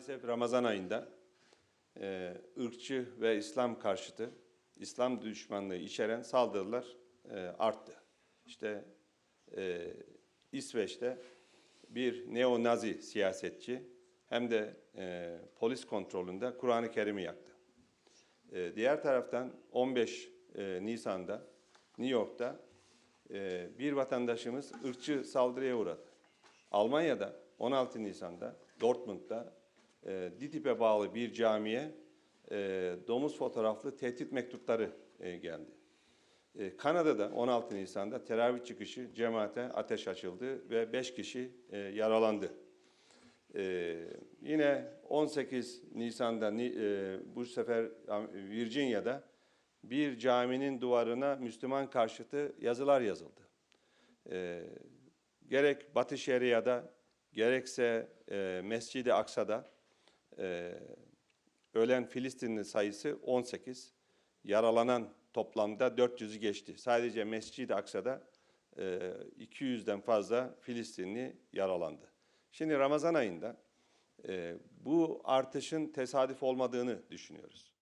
Maalesef Ramazan ayında e, ırkçı ve İslam karşıtı, İslam düşmanlığı içeren saldırılar e, arttı. İşte e, İsveç'te bir neo-nazi siyasetçi hem de e, polis kontrolünde Kur'an-ı Kerim'i yaktı. E, diğer taraftan 15 e, Nisan'da New York'ta e, bir vatandaşımız ırkçı saldırıya uğradı. Almanya'da 16 Nisan'da Dortmund'da e, DİTİB'e bağlı bir camiye e, domuz fotoğraflı tehdit mektupları e, geldi. E, Kanada'da 16 Nisan'da teravih çıkışı cemaate ateş açıldı ve 5 kişi e, yaralandı. Ee, yine 18 Nisan'da ni- e, bu sefer Am- Virginia'da bir caminin duvarına Müslüman karşıtı yazılar yazıldı. Ee, gerek Batı Şeria'da gerekse e, Mescid-i Aksa'da e, ölen Filistinli sayısı 18, yaralanan toplamda 400'ü geçti. Sadece Mescid-i Aksa'da e, 200'den fazla Filistinli yaralandı. Şimdi Ramazan ayında e, bu artışın tesadüf olmadığını düşünüyoruz.